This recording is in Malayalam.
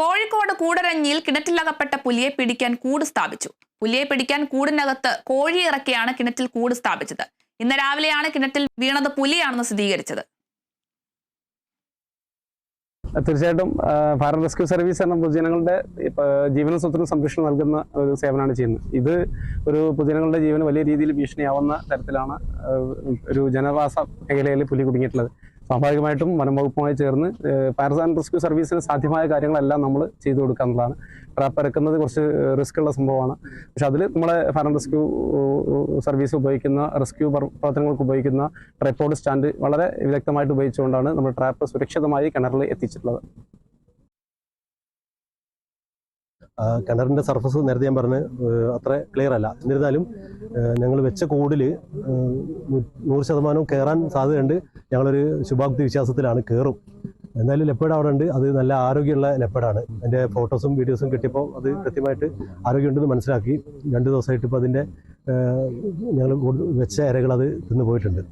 കോഴിക്കോട് കൂടരഞ്ഞിയിൽ കിണറ്റിലകപ്പെട്ട പുലിയെ പിടിക്കാൻ കൂട് സ്ഥാപിച്ചു. പുലിയെ പിടിക്കാൻ കൂടിനകത്ത് കോഴി ഇറക്കിയാണ് കിണറ്റിൽ കൂട് സ്ഥാപിച്ചത്. ഇന്ന് രാവിലെയാണ് കിണറ്റിൽ വീണത് പുലിയാണെന്ന് സ്ഥിരീകരിച്ചത്. തീർച്ചയായിട്ടും ഫയർ റെസ്ക്യൂ സർവീസ് എന്ന പൊതുജനങ്ങളുടെ ജീവന സ്വത്തിനും സംരക്ഷണം നൽകുന്ന ഒരു സേവനമാണ് ചെയ്യുന്നത്. ഇത് ഒരു പൊതുജനങ്ങളുടെ ജീവന് വലിയ രീതിയിൽ ഭീഷണിയാവുന്ന തരത്തിലാണ് ഒരു ജനവാസ മേഖലയിൽ പുലി കുടുങ്ങിയിട്ടുള്ളത്. സ്വാഭാവികമായിട്ടും വനം വകുപ്പുമായി ചേർന്ന് ഫയർ ആൻഡ് റെസ്ക്യൂ സർവീസിന് സാധ്യമായ കാര്യങ്ങളെല്ലാം നമ്മൾ ചെയ്തു കൊടുക്കുക എന്നുള്ളതാണ് ട്രാപ്പ് ഇറക്കുന്നത് കുറച്ച് റിസ്ക് ഉള്ള സംഭവമാണ്. പക്ഷെ അതിൽ നമ്മളെ ഫയർ ആൻഡ് റെസ്ക്യൂ സർവീസ് ഉപയോഗിക്കുന്ന റെസ്ക്യൂ പ്രവർത്തനങ്ങൾക്ക് ഉപയോഗിക്കുന്ന ട്രൈപ്പോഡ് സ്റ്റാൻഡ് വളരെ വിദഗ്ധമായിട്ട് ഉപയോഗിച്ചുകൊണ്ടാണ് നമ്മൾ ട്രാപ്പ് സുരക്ഷിതമായി കിണറിൽ എത്തിച്ചിട്ടുള്ളത്. ആ, കിണറിന്റെ സർഫസ് നേരത്തെ ഞാൻ പറഞ്ഞ് അത്ര ക്ലിയർ അല്ല. എന്നിരുന്നാലും ഞങ്ങൾ വെച്ച കൂടിൽ നൂറ് ശതമാനവും കയറാൻ സാധ്യതയുണ്ട്. ഞങ്ങളൊരു ശുഭാപ്തി വിശ്വാസത്തിലാണ് കയറും എന്നാലും ലെപ്പേഡ് അവിടെ ഉണ്ട്. അത് നല്ല ആരോഗ്യമുള്ള ലെപ്പേഡാണ് അതിന്റെ ഫോട്ടോസും വീഡിയോസും കിട്ടിയപ്പോൾ അത് കൃത്യമായിട്ട് ആരോഗ്യമുണ്ടെന്ന് മനസ്സിലാക്കി. രണ്ട് ദിവസമായിട്ട് ഇപ്പോൾ അതിന്റെ ഞങ്ങൾ വെച്ച ഇരകൾ അത് തിന്നു പോയിട്ടുണ്ട്.